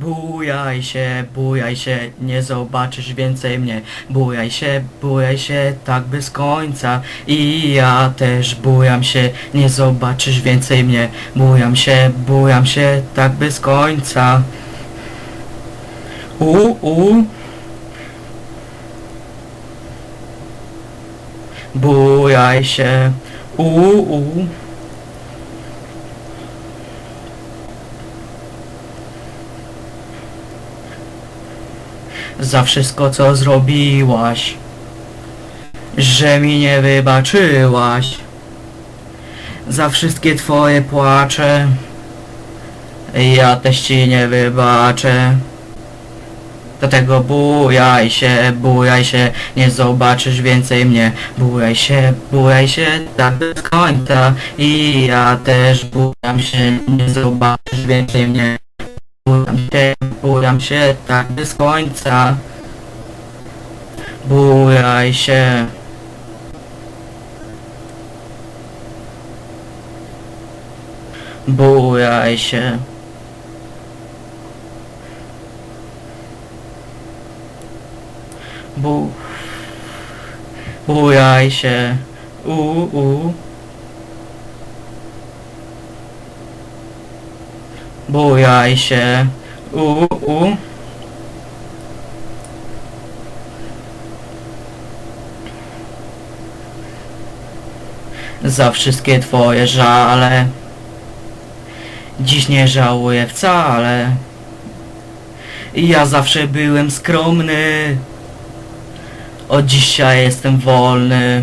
Bujaj się, bujaj się, nie zobaczysz więcej mnie. Bujaj się, bujaj się, tak bez końca. I ja też bujam się, nie zobaczysz więcej mnie. Bujam się, bujam się, tak bez końca. U, u. Bujaj się, u, u. za wszystko co zrobiłaś, że mi nie wybaczyłaś, za wszystkie twoje płacze, ja też ci nie wybaczę. Dlatego bujaj się, bujaj się, nie zobaczysz więcej mnie. Bujaj się, bujaj się, tak bez końca. I ja też bujam się, nie zobaczysz więcej mnie. Bujam się, bujam się, tak bez końca. Bujaj się. Bujaj się. Bu... Bujaj się. U, u. Bujaj się. U, u. Za wszystkie twoje żale. Dziś nie żałuję wcale. Ja zawsze byłem skromny. Od dzisiaj jestem wolny.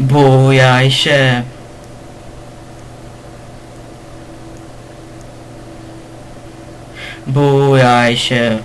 Bujaj się. Bujaj się.